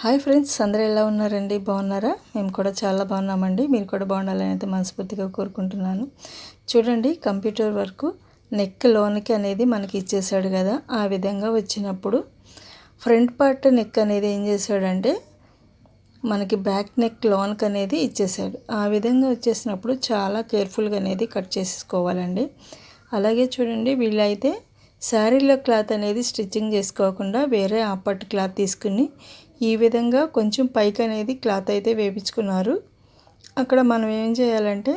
Hi friends అందరూ ఎలా ఉన్నారండి? బాగున్నారా? మేము కూడా చాలా బాగున్నామండి. మీరు కూడా బాగుండాలని అయితే మనస్ఫూర్తిగా కోరుకుంటున్నాను. చూడండి కంప్యూటర్ వర్క్ నెక్ లోనికి అనేది మనకి ఇచ్చేసాడు కదా. ఆ విధంగా వచ్చినప్పుడు ఫ్రంట్ పార్ట్ నెక్ అనేది ఏం చేశాడంటే మనకి బ్యాక్ నెక్ లోన్క్ అనేది ఇచ్చేసాడు. ఆ విధంగా వచ్చేసినప్పుడు చాలా కేర్ఫుల్గా అనేది కట్ చేసుకోవాలండి అలాగే చూడండి వీళ్ళైతే శారీలో క్లాత్ అనేది స్టిచ్చింగ్ చేసుకోకుండా వేరే ఆపట్ క్లాత్ తీసుకుని ఈ విధంగా కొంచెం పైకి అనేది క్లాత్ అయితే వేపించుకున్నారు. అక్కడ మనం ఏం చేయాలంటే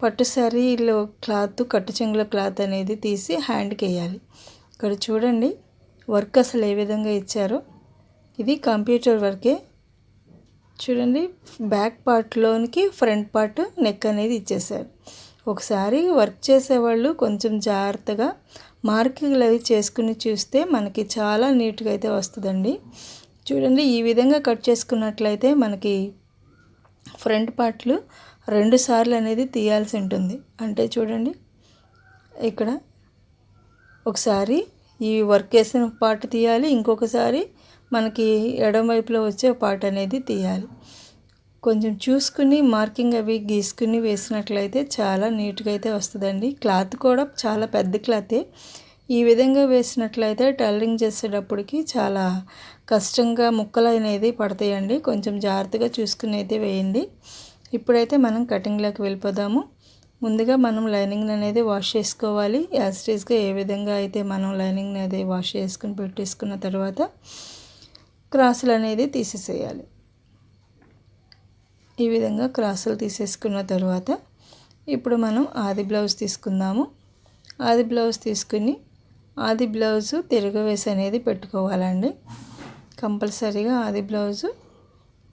పట్టు శారీలో క్లాత్ కట్టు చెంగుల క్లాత్ అనేది తీసి హ్యాండ్కి వేయాలి ఇక్కడ చూడండి వర్క్ అసలు ఏ విధంగా ఇచ్చారో. ఇది కంప్యూటర్ వర్కే. చూడండి బ్యాక్ పార్ట్లోనికి ఫ్రంట్ పార్ట్ నెక్ అనేది ఇచ్చేసారు ఒకసారి వర్క్ చేసేవాళ్ళు కొంచెం జాగ్రత్తగా మార్కింగ్లు అవి చేసుకుని చూస్తే మనకి చాలా నీట్గా అయితే వస్తుందండి. చూడండి ఈ విధంగా కట్ చేసుకున్నట్లయితే మనకి ఫ్రంట్ పార్ట్లు రెండు సార్లు అనేది తీయాల్సి ఉంటుంది. అంటే చూడండి ఇక్కడ ఒకసారి ఈ వర్క్ వేసిన పార్ట్ తీయాలి ఇంకొకసారి మనకి ఎడం వైపులో వచ్చే పార్ట్ అనేది తీయాలి. కొంచెం చూసుకుని మార్కింగ్ అవి గీసుకుని వేసినట్లయితే చాలా నీట్గా అయితే వస్తుందండి. క్లాత్ కూడా చాలా పెద్ద క్లాతే. ఈ విధంగా వేసినట్లయితే టైలరింగ్ చేసేటప్పటికి చాలా కష్టంగా ముక్కలు అనేది పడతాయండి. కొంచెం జాగ్రత్తగా చూసుకుని అయితే వేయండి. ఇప్పుడైతే మనం కటింగ్లోకి వెళ్ళిపోదాము. ముందుగా మనం లైనింగ్ అనేది వాష్ చేసుకోవాలి. యాజ్టీస్గా ఏ విధంగా అయితే మనం లైనింగ్ అనేది వాష్ చేసుకుని పెట్టేసుకున్న తర్వాత క్రాసులు అనేది తీసేసేయాలి. ఈ విధంగా క్రాసులు తీసేసుకున్న తర్వాత ఇప్పుడు మనం ఆది బ్లౌజ్ తీసుకుందాము. ఆది బ్లౌజ్ తీసుకుని ఆది బ్లౌజు తిరగవేసి అనేది పెట్టుకోవాలండి. కంపల్సరీగా ఆది బ్లౌజు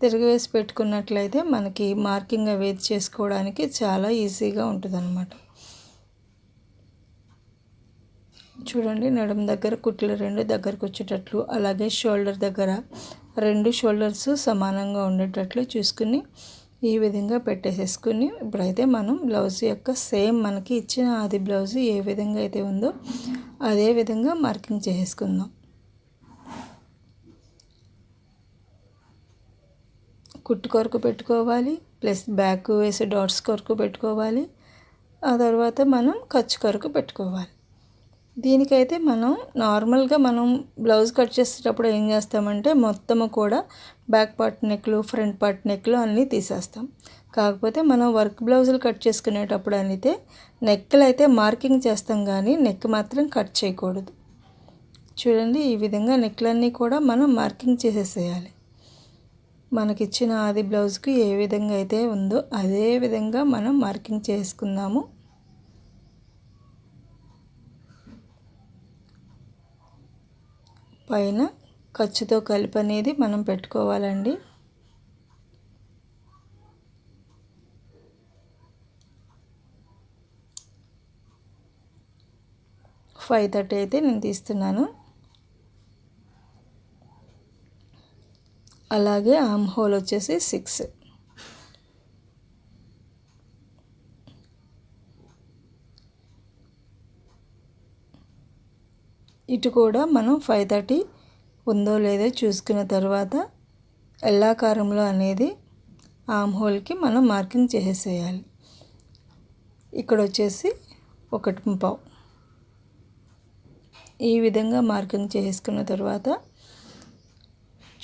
తిరగవేసి పెట్టుకున్నట్లయితే మనకి మార్కింగ్ అవి చేసుకోవడానికి చాలా ఈజీగా ఉంటుందన్నమాట. చూడండి నడుము దగ్గర కుట్లు రెండు దగ్గరకు వచ్చేటట్లు అలాగే షోల్డర్ దగ్గర రెండు షోల్డర్స్ సమానంగా ఉండేటట్లు చూసుకుని ఈ విధంగా పెట్టేసేసుకుని ఇప్పుడైతే మనం బ్లౌజ్ యొక్క సేమ్ మనకి ఇచ్చిన అది బ్లౌజ్ ఏ విధంగా అయితే ఉందో అదే విధంగా మార్కింగ్ చేసుకుందాం కుట్టు కొరకు పెట్టుకోవాలి ప్లస్ బ్యాక్ వేసి డాట్స్ కొరకు పెట్టుకోవాలి ఆ తర్వాత మనం ఖర్చు కొరకు పెట్టుకోవాలి. దీనికైతే మనం నార్మల్గా మనం బ్లౌజ్ కట్ చేసేటప్పుడు ఏం చేస్తామంటే మొత్తము కూడా బ్యాక్ పార్ట్ నెక్లు ఫ్రంట్ పార్ట్ నెక్లు అన్నీ తీసేస్తాం. కాకపోతే మనం వర్క్ బ్లౌజులు కట్ చేసుకునేటప్పుడు అయితే నెక్లు అయితే మార్కింగ్ చేస్తాం కానీ నెక్ మాత్రం కట్ చేయకూడదు. చూడండి ఈ విధంగా నెక్లన్నీ కూడా మనం మార్కింగ్ చేసేసేయాలి. మనకిచ్చిన ఆది బ్లౌజ్కి ఏ విధంగా అయితే ఉందో అదే విధంగా మనం మార్కింగ్ చేసుకుందాము. పైన ఖర్చుతో కలిపి అనేది మనం పెట్టుకోవాలండి. ఫైవ్ థర్టీ అయితే నేను తీస్తున్నాను. అలాగే ఆమ్ హోల్ వచ్చేసి సిక్స్. ఇటు కూడా మనం ఫైవ్ థర్టీ ఉందో లేదో చూసుకున్న తర్వాత ఎల్లాకారంలో అనేది ఆమ్ హోల్కి మనం మార్కింగ్ చేసేయాలి ఇక్కడ వచ్చేసి ఒకటి పావు. ఈ విధంగా మార్కింగ్ చేసుకున్న తర్వాత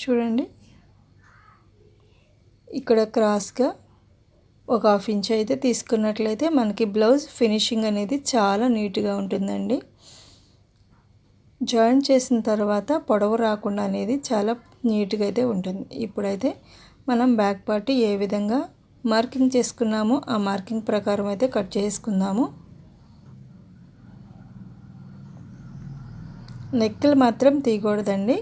చూడండి. ఇక్కడ క్రాస్గా ఒక హాఫ్ ఇంచ్ అయితే తీసుకున్నట్లయితే మనకి బ్లౌజ్ ఫినిషింగ్ అనేది చాలా నీట్గా ఉంటుందండి. జాయిన్ చేసిన తర్వాత పొడవు రాకుండా అనేది చాలా నీట్గా అయితే ఉంటుంది. ఇప్పుడైతే మనం బ్యాక్ పార్ట్ ఏ విధంగా మార్కింగ్ చేసుకున్నామో ఆ మార్కింగ్ ప్రకారం అయితే కట్ చేసుకుందాము. నెక్కలు మాత్రం తీయకూడదండి.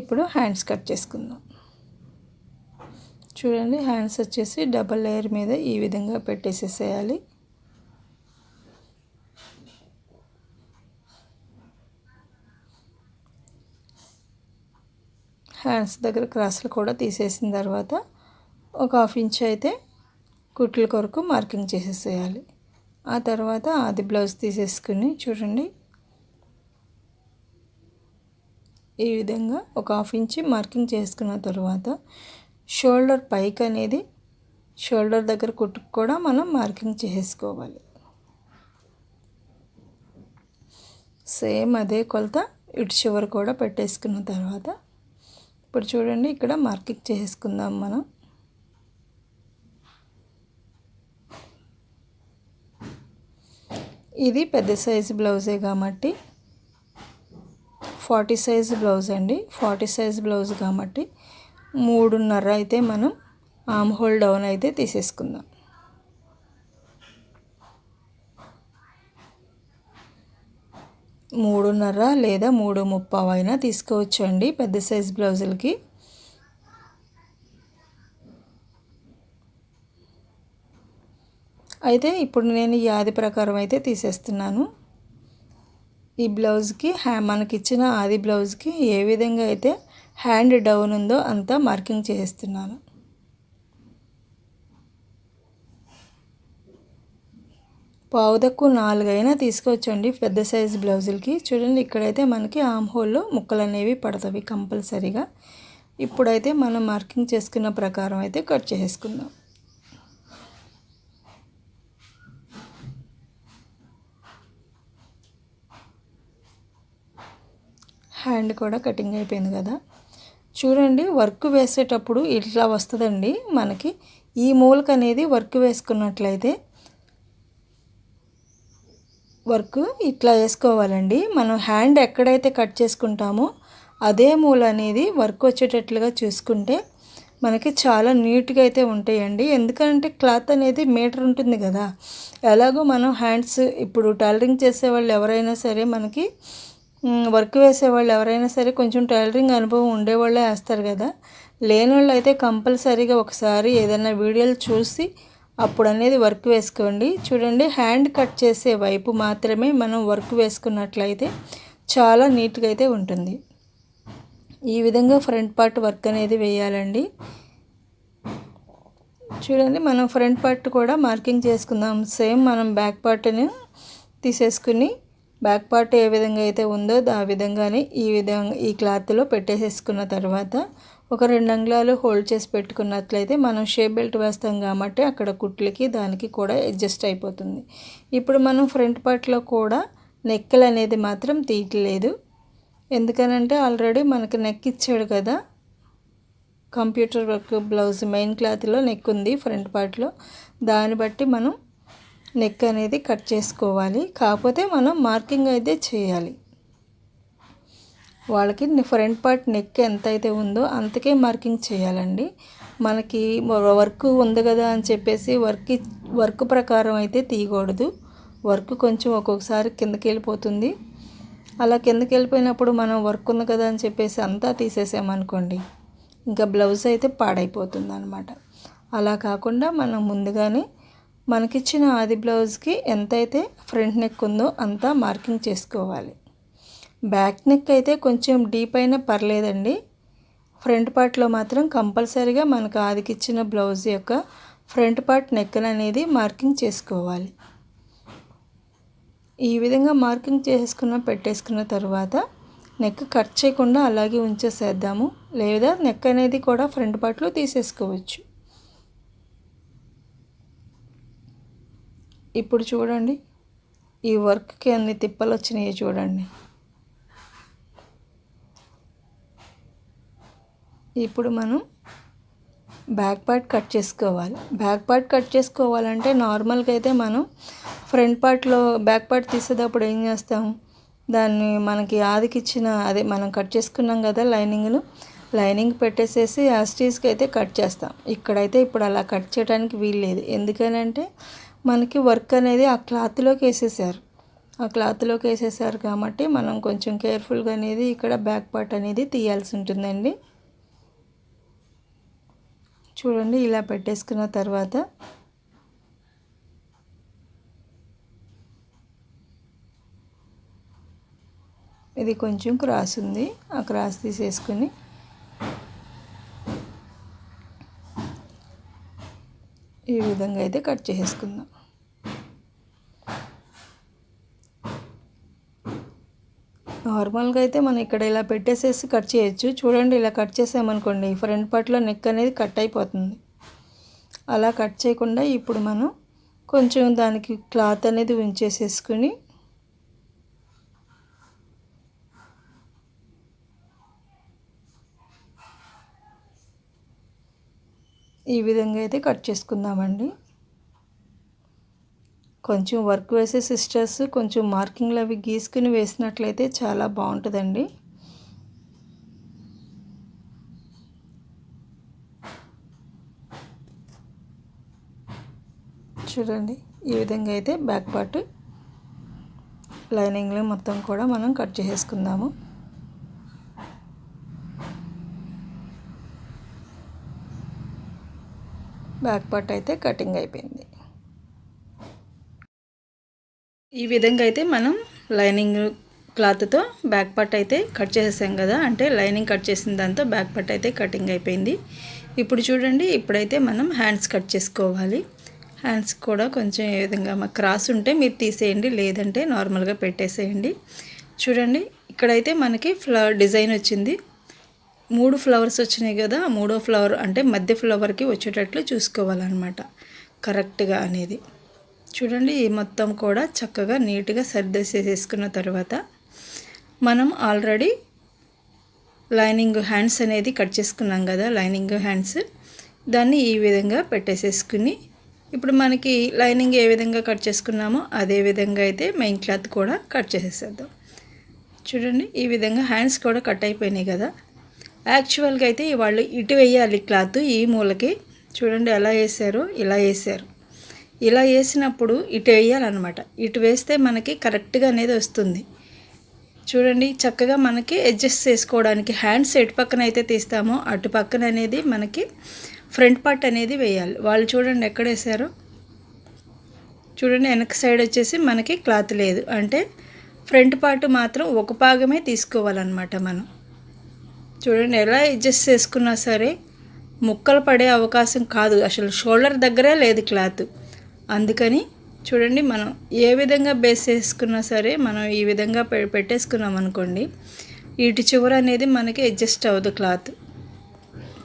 ఇప్పుడు హ్యాండ్స్ కట్ చేసుకుందాం. చూడండి హ్యాండ్స్ వచ్చేసి డబల్ లేయర్ మీద ఈ విధంగా పెట్టేసేసేయాలి. హ్యాండ్స్ దగ్గర క్రాస్లు కూడా తీసేసిన తర్వాత ఒక హాఫ్ ఇంచ్ అయితే కుట్ల కొరకు మార్కింగ్ చేసేసేయాలి. ఆ తర్వాత అది బ్లౌజ్ తీసేసుకుని చూడండి. ఈ విధంగా ఒక హాఫ్ ఇంచి మార్కింగ్ చేసుకున్న తర్వాత షోల్డర్ పైకి అనేది షోల్డర్ దగ్గర కుట్టుకు కూడా మనం మార్కింగ్ చేసుకోవాలి సేమ్ అదే కొలత ఇటు చివరి కూడా పెట్టేసుకున్న తర్వాత ఇప్పుడు చూడండి ఇక్కడ మార్కింగ్ చేసుకుందాం మనం. ఇది పెద్ద సైజు బ్లౌజే కాబట్టి ఫార్టీ సైజ్ బ్లౌజ్ అండి. ఫార్టీ సైజ్ బ్లౌజ్ కాబట్టి మూడున్నర అయితే మనం ఆమ్ హోల్ డౌన్ అయితే తీసేసుకుందాం. మూడున్నర లేదా మూడు ముప్పావు అయినా తీసుకోవచ్చండి పెద్ద సైజ్ బ్లౌజులకి. అయితే ఇప్పుడు నేను ఈ ప్రకారం అయితే తీసేస్తున్నాను. ఈ బ్లౌజ్కి హ్యా మనకిచ్చిన ఆది బ్లౌజ్కి ఏ విధంగా అయితే హ్యాండ్ డౌన్ ఉందో అంతా మార్కింగ్ చేస్తున్నాను పావుదక్కు నాలుగైనా తీసుకోవచ్చండి పెద్ద సైజు బ్లౌజులకి. చూడండి ఇక్కడైతే మనకి ఆమ్ హోల్లో ముక్కలు అనేవి పడతాయి కంపల్సరీగా. ఇప్పుడైతే మనం మార్కింగ్ చేసుకున్న ప్రకారం అయితే కట్ చేసుకుందాం. హ్యాండ్ కూడా కటింగ్ అయిపోయింది కదా. చూడండి వర్క్ వేసేటప్పుడు ఇట్లా వస్తుందండి మనకి. ఈ మూలక అనేది వర్క్ వేసుకున్నట్లయితే వర్క్ ఇట్లా వేసుకోవాలండి మనం హ్యాండ్ ఎక్కడైతే కట్ చేసుకుంటామో అదే మూల అనేది వర్క్ వచ్చేటట్లుగా చూసుకుంటే మనకి చాలా నీట్గా అయితే ఉంటాయండి. ఎందుకంటే క్లాత్ అనేది మీటర్ ఉంటుంది కదా. ఎలాగో మనం హ్యాండ్స్ ఇప్పుడు టైలరింగ్ చేసే వాళ్ళు ఎవరైనా సరే మనకి వర్క్ వేసేవాళ్ళు ఎవరైనా సరే కొంచెం టైలరింగ్ అనుభవం ఉండేవాళ్ళే వేస్తారు కదా. లేని వాళ్ళు అయితే కంపల్సరీగా ఒకసారి ఏదైనా వీడియోలు చూసి అప్పుడు అనేది వర్క్ వేసుకోండి. చూడండి హ్యాండ్ కట్ చేసే వైపు మాత్రమే మనం వర్క్ వేసుకున్నట్లయితే చాలా నీట్గా అయితే ఉంటుంది. ఈ విధంగా ఫ్రంట్ పార్ట్ వర్క్ అనేది వేయాలండి. చూడండి మనం ఫ్రంట్ పార్ట్ కూడా మార్కింగ్ చేసుకుందాం. సేమ్ మనం బ్యాక్ పార్ట్ని తీసేసుకుని బ్యాక్ పార్ట్ ఏ విధంగా అయితే ఉందో ఆ విధంగానే ఈ విధంగా ఈ క్లాత్లో పెట్టేసేసుకున్న తర్వాత ఒక రెండు అంగుళాలు హోల్డ్ చేసి పెట్టుకున్నట్లయితే మనం షేప్ బెల్ట్ వేస్తాం కాబట్టి అక్కడ కుట్లకి దానికి కూడా అడ్జస్ట్ అయిపోతుంది. ఇప్పుడు మనం ఫ్రంట్ పార్ట్లో కూడా నెక్కలు అనేది మాత్రం తీయట్లేదు. ఎందుకనంటే ఆల్రెడీ మనకి నెక్ ఇచ్చాడు కదా. కంప్యూటర్ వర్క్ బ్లౌజ్ మెయిన్ క్లాత్లో నెక్ ఉంది ఫ్రంట్ పార్ట్లో దాన్ని బట్టి మనం నెక్ అనేది కట్ చేసుకోవాలి. కాకపోతే మనం మార్కింగ్ అయితే చేయాలి. వాళ్ళకి ఫ్రంట్ పార్ట్ నెక్ ఎంత అయితే ఉందో అంతకే మార్కింగ్ చేయాలండి. మనకి వర్క్ ఉంది కదా అని చెప్పేసి వర్క్ వర్క్ ప్రకారం అయితే తీయకూడదు. వర్క్ కొంచెం ఒక్కొక్కసారి కిందకి వెళ్ళిపోతుంది. అలా కిందకి వెళ్ళిపోయినప్పుడు మనం వర్క్ ఉంది కదా అని చెప్పేసి అంతా తీసేసామనుకోండి ఇంకా బ్లౌజ్ అయితే పాడైపోతుంది అనమాట అలా కాకుండా మనం ముందుగానే మనకిచ్చిన ఆది బ్లౌజ్కి ఎంతైతే ఫ్రంట్ నెక్ ఉందో అంతా మార్కింగ్ చేసుకోవాలి. బ్యాక్ నెక్ అయితే కొంచెం డీప్ అయినా పర్లేదండి. ఫ్రంట్ పార్ట్లో మాత్రం కంపల్సరీగా మనకు ఆదికిచ్చిన బ్లౌజ్ యొక్క ఫ్రంట్ పార్ట్ నెక్ అనేది మార్కింగ్ చేసుకోవాలి. ఈ విధంగా మార్కింగ్ చేసుకున్న పెట్టేసుకున్న తర్వాత నెక్ కట్ చేయకుండా అలాగే ఉంచేసేద్దాము. లేదా నెక్ అనేది కూడా ఫ్రంట్ పార్ట్లో తీసేసుకోవచ్చు. ఇప్పుడు చూడండి. ఈ వర్క్కి అన్ని తిప్పలు వచ్చినాయి చూడండి. ఇప్పుడు మనం బ్యాక్ పార్ట్ కట్ చేసుకోవాలి. బ్యాక్ పార్ట్ కట్ చేసుకోవాలంటే నార్మల్గా అయితే మనం ఫ్రంట్ పార్ట్లో బ్యాక్ పార్ట్ తీసేటప్పుడు ఏం చేస్తాం? దాన్ని మనకి ఆదికిచ్చిన అదే మనం కట్ చేసుకున్నాం కదా లైనింగ్ను లైనింగ్ పెట్టేసేసి ఆ స్టీజ్కి అయితే కట్ చేస్తాం. ఇక్కడైతే ఇప్పుడు అలా కట్ చేయడానికి వీల్లేదు ఎందుకనంటే మనకి వర్క్ అనేది ఆ క్లాత్లోకి వేసేసారు. ఆ క్లాత్లోకి వేసేసారు కాబట్టి మనం కొంచెం కేర్ఫుల్గా అనేది ఇక్కడ బ్యాక్ పార్ట్ అనేది తీయాల్సి ఉంటుందండి. చూడండి ఇలా పెట్టేసుకున్న తర్వాత ఇది కొంచెం క్రాస్ ఉంది. ఆ క్రాస్ తీసేసుకుని ఈ విధంగా అయితే కట్ చేసుకుందాం నార్మల్గా అయితే మనం ఇక్కడ ఇలా పెట్టేసేసి కట్ చేయొచ్చు. చూడండి ఇలా కట్ చేసామనుకోండి ఫ్రంట్ పార్ట్లో నెక్ అనేది కట్ అయిపోతుంది. అలా కట్ చేయకుండా ఇప్పుడు మనం కొంచెం దానికి క్లాత్ అనేది ఉంచేసేసుకుని ఈ విధంగా అయితే కట్ చేసుకుందామండి. కొంచెం వర్క్ వేసే సిస్టర్స్ కొంచెం మార్కింగ్లు అవి గీసుకుని వేసినట్లయితే చాలా బాగుంటుందండి. చూడండి ఈ విధంగా అయితే బ్యాక్ పార్ట్ లైనింగ్లో మొత్తం కూడా మనం కట్ చేసేసుకుందాము. బ్యాక్ పార్ట్ అయితే కటింగ్ అయిపోయింది. ఈ విధంగా అయితే మనం లైనింగ్ క్లాత్తో బ్యాక్ పార్ట్ అయితే కట్ చేసేసాం కదా. అంటే లైనింగ్ కట్ చేసిన దాంతో బ్యాక్ పార్ట్ అయితే కటింగ్ అయిపోయింది. ఇప్పుడు చూడండి ఇప్పుడైతే మనం హ్యాండ్స్ కట్ చేసుకోవాలి. హ్యాండ్స్ కూడా కొంచెం ఏ విధంగా మా క్రాస్ ఉంటే మీరు తీసేయండి లేదంటే నార్మల్గా పెట్టేసేయండి. చూడండి ఇక్కడైతే మనకి ఫ్లవర్ డిజైన్ వచ్చింది. మూడు ఫ్లవర్స్ వచ్చినాయి కదా మూడో ఫ్లవర్ అంటే మధ్య ఫ్లవర్కి వచ్చేటట్లు చూసుకోవాలన్నమాట. కరెక్ట్గా అనేది. చూడండి ఈ మొత్తం కూడా చక్కగా నీట్గా సర్దేసేసుకున్న తర్వాత మనం ఆల్రెడీ లైనింగ్ హ్యాండ్స్ అనేది కట్ చేసుకున్నాం కదా లైనింగ్ హ్యాండ్స్. దాన్ని ఈ విధంగా పెట్టేసేసుకుని ఇప్పుడు మనకి లైనింగ్ ఏ విధంగా కట్ చేసుకున్నామో అదే విధంగా అయితే మెయిన్ క్లాత్ కూడా కట్ చేసేసేద్దాం. చూడండి ఈ విధంగా హ్యాండ్స్ కూడా కట్ అయిపోయినాయి కదా. యాక్చువల్గా అయితే వాళ్ళు ఇటు వేయాలి క్లాత్ ఈ మూలకి. చూడండి ఎలా వేసారో ఇలా వేసారు ఇలా వేసినప్పుడు ఇటు వేయాలన్నమాట. ఇటు వేస్తే మనకి కరెక్ట్గా అనేది వస్తుంది. చూడండి చక్కగా మనకి అడ్జస్ట్ చేసుకోవడానికి హ్యాండ్స్ ఎటు పక్కన అయితే తీస్తామో అటు పక్కన అనేది మనకి ఫ్రంట్ పార్ట్ అనేది వేయాలి. వాళ్ళు చూడండి ఎక్కడ వేసారో చూడండి వెనక సైడ్ వచ్చేసి మనకి క్లాత్ లేదు. అంటే ఫ్రంట్ పార్ట్ మాత్రం ఒక భాగమే తీసుకోవాలన్నమాట మనం. చూడండి ఎలా అడ్జస్ట్ చేసుకున్నా సరే ముక్కలు పడే అవకాశం కాదు. అసలు షోల్డర్ దగ్గరే లేదు క్లాత్ అందుకని చూడండి మనం ఏ విధంగా బేస్ చేసుకున్నా సరే మనం ఈ విధంగా పెట్టేసుకున్నాం అనుకోండి ఇటు చివర అనేది మనకి అడ్జస్ట్ అవ్వదు క్లాత్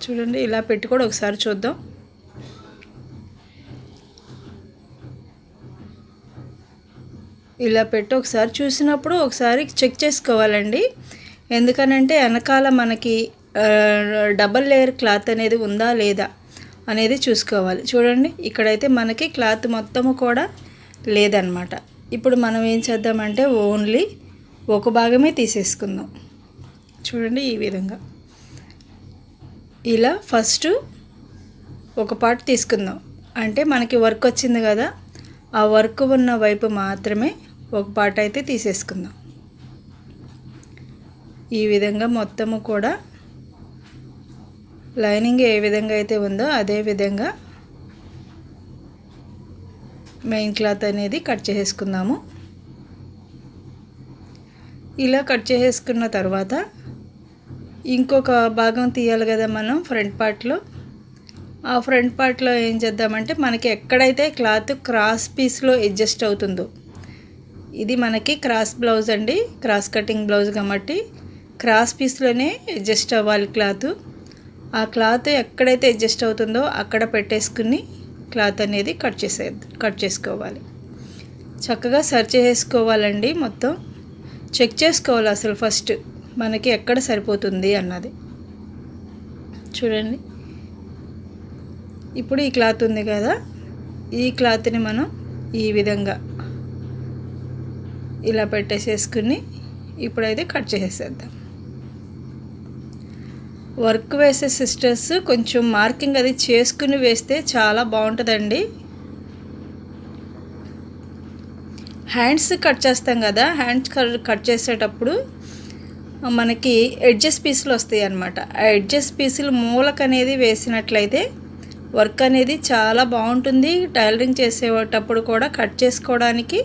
చూడండి ఇలా పెట్టి కూడా ఒకసారి చూద్దాం. ఇలా పెట్టి ఒకసారి చూసినప్పుడు ఒకసారి చెక్ చేసుకోవాలండి. ఎందుకనంటే వెనకాల మనకి డబల్ లేయర్ క్లాత్ అనేది ఉందా లేదా? అనేది చూసుకోవాలి. చూడండి ఇక్కడైతే మనకి క్లాత్ మొత్తము కూడా లేదనమాట ఇప్పుడు మనం ఏం చేద్దామంటే ఓన్లీ ఒక భాగమే తీసేసుకుందాం. చూడండి ఈ విధంగా. ఇలా ఫస్ట్ ఒక పార్ట్ తీసుకుందాం. అంటే మనకి వర్క్ వచ్చింది కదా ఆ వర్క్ ఉన్న వైపు మాత్రమే ఒక పార్ట్ అయితే తీసేసుకుందాం. ఈ విధంగా మొత్తము కూడా లైనింగ్ ఏ విధంగా అయితే ఉందో అదే విధంగా మెయిన్ క్లాత్ అనేది కట్ చేసుకుందాము ఇలా కట్ చేసుకున్న తర్వాత ఇంకొక భాగం తీయాలి కదా మనం ఫ్రంట్ పార్ట్లో. ఆ ఫ్రంట్ పార్ట్లో ఏం చేద్దామంటే మనకి ఎక్కడైతే క్లాత్ క్రాస్ పీస్లో అడ్జస్ట్ అవుతుందో ఇది మనకి క్రాస్ బ్లౌజ్ అండి క్రాస్ కటింగ్ బ్లౌజ్ కాబట్టి క్రాస్ పీస్లోనే అడ్జస్ట్ అవ్వాలి క్లాత్. ఆ క్లాత్ ఎక్కడైతే అడ్జస్ట్ అవుతుందో అక్కడ పెట్టేసుకుని క్లాత్ అనేది కట్ చేసే కట్ చేసుకోవాలి. చక్కగా సర్చ్ చేసుకోవాలండి మొత్తం. చెక్ చేసుకోవాలి అసలు ఫస్ట్ మనకి ఎక్కడ సరిపోతుంది అన్నది. చూడండి. ఇప్పుడు ఈ క్లాత్ ఉంది కదా ఈ క్లాత్ని మనం ఈ విధంగా ఇలా పెట్టేసేసుకుని ఇప్పుడైతే కట్ చేసేద్దాం. వర్క్ వేసే సిస్టర్స్ కొంచెం మార్కింగ్ అది చేసుకుని వేస్తే చాలా బాగుంటుందండి. హ్యాండ్స్ కట్ చేస్తాం కదా హ్యాండ్స్ కట్ చేసేటప్పుడు మనకి ఎడ్జెస్ పీసులు వస్తాయి అన్నమాట. ఆ ఎడ్జెస్ పీసులు మూలక అనేది వేసినట్లయితే వర్క్ అనేది చాలా బాగుంటుంది. టైలరింగ్ చేసేటప్పుడు కూడా కట్ చేసుకోవడానికి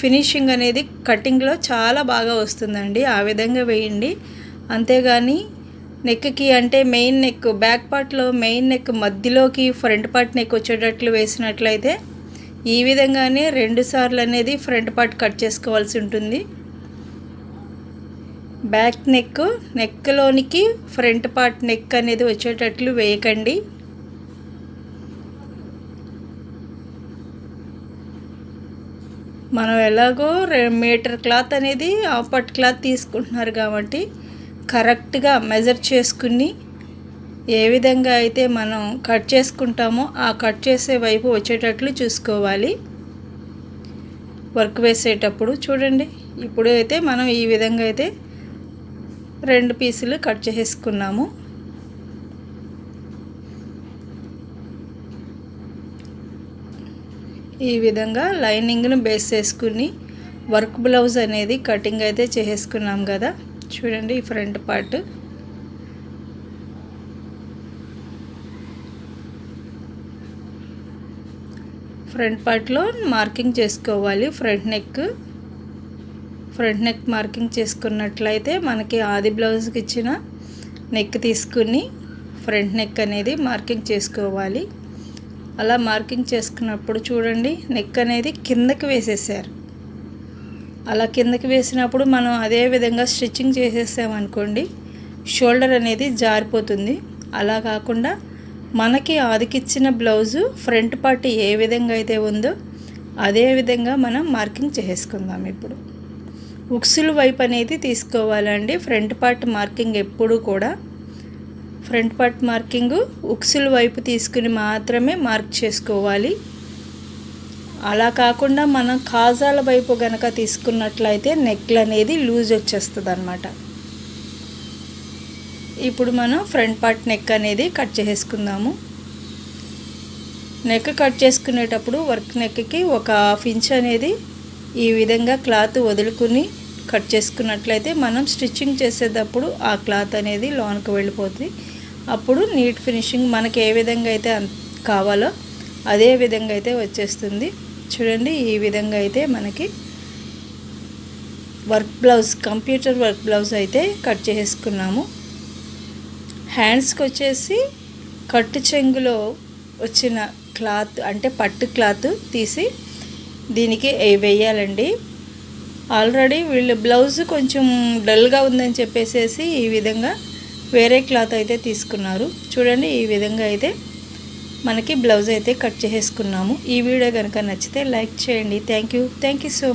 ఫినిషింగ్ అనేది కటింగ్లో చాలా బాగా వస్తుందండి. ఆ విధంగా వేయండి. అంతేగాని నెక్కి అంటే మెయిన్ నెక్ బ్యాక్ పార్ట్లో మెయిన్ నెక్ మధ్యలోకి ఫ్రంట్ పార్ట్ నెక్ వచ్చేటట్లు వేసినట్లయితే ఈ విధంగానే రెండు సార్లు అనేది ఫ్రంట్ పార్ట్ కట్ చేసుకోవాల్సి ఉంటుంది. బ్యాక్ నెక్ నెక్లోనికి ఫ్రంట్ పార్ట్ నెక్ అనేది వచ్చేటట్లు వేయకండి. మనం ఎలాగో మీటర్ క్లాత్ అనేది ఆపట్ క్లాత్ తీసుకుంటున్నారు కాబట్టి కరెక్ట్గా మెజర్ చేసుకుని ఏ విధంగా అయితే మనం కట్ చేసుకుంటామో ఆ కట్ చేసే వైపు వచ్చేటట్లు చూసుకోవాలి. వర్క్ వేసేటప్పుడు చూడండి. ఇప్పుడు అయితే మనం ఈ విధంగా అయితే రెండు పీసులు కట్ చేసుకున్నాము. ఈ విధంగా లైనింగ్ను బేస్ చేసుకుని వర్క్ బ్లౌజ్ అనేది కటింగ్ అయితే చేసుకున్నాం కదా. చూడండి ఈ ఫ్రంట్ పార్ట్. ఫ్రంట్ పార్ట్లో మార్కింగ్ చేసుకోవాలి front neck. Front neck marking చేసుకున్నట్లయితే మనకి ఆది బ్లౌజ్కి ఇచ్చిన నెక్ తీసుకుని ఫ్రంట్ నెక్ అనేది మార్కింగ్ చేసుకోవాలి. అలా మార్కింగ్ చేసుకున్నప్పుడు చూడండి నెక్ అనేది కిందకి వేసేసారు. అలా కిందకి వేసినప్పుడు మనం అదే విధంగా స్టిచ్చింగ్ చేసేసామనుకోండి షోల్డర్ అనేది జారిపోతుంది. అలా కాకుండా మనకి ఆదికిచ్చిన బ్లౌజు ఫ్రంట్ పార్ట్ ఏ విధంగా అయితే ఉందో అదే విధంగా మనం మార్కింగ్ చేసుకుందాం ఇప్పుడు. ఉక్సులు వైపు అనేది తీసుకోవాలండి. ఫ్రంట్ పార్ట్ మార్కింగ్ ఎప్పుడు కూడా ఫ్రంట్ పార్ట్ మార్కింగ్ ఉక్సుల వైపు తీసుకుని మాత్రమే మార్క్ చేసుకోవాలి. అలా కాకుండా మనం కాజాల వైపు గనక తీసుకున్నట్లయితే నెక్లు అనేది లూజ్ వచ్చేస్తుంది అనమాట ఇప్పుడు మనం ఫ్రంట్ పార్ట్ నెక్ అనేది కట్ చేసుకుందాము నెక్ కట్ చేసుకునేటప్పుడు వర్క్ నెక్కి ఒక హాఫ్ ఇంచ్ అనేది ఈ విధంగా క్లాత్ వదులుకుని కట్ చేసుకున్నట్లయితే మనం స్టిచ్చింగ్ చేసేటప్పుడు ఆ క్లాత్ అనేది లోనికి వెళ్ళిపోతుంది అప్పుడు నీట్ ఫినిషింగ్ మనకి ఏ విధంగా అయితే కావాలో అదే విధంగా అయితే వచ్చేస్తుంది. చూడండి ఈ విధంగా అయితే మనకి work blouse computer work blouse అయితే కట్ చేసుకున్నాము హ్యాండ్స్కి వచ్చేసి కట్టు చెంగులో వచ్చిన క్లాత్ అంటే పట్టు క్లాత్ తీసి దీనికి వేయాలండి. ఆల్రెడీ వీళ్ళు బ్లౌజ్ కొంచెం డల్గా ఉందని చెప్పేసేసి ఈ విధంగా వేరే క్లాత్ అయితే తీసుకున్నారు. చూడండి ఈ విధంగా అయితే మనకి బ్లౌజ్ అయితే కట్ చేసుకున్నాము ఈ వీడియో కనుక నచ్చితే లైక్ చేయండి. Thank you thank you so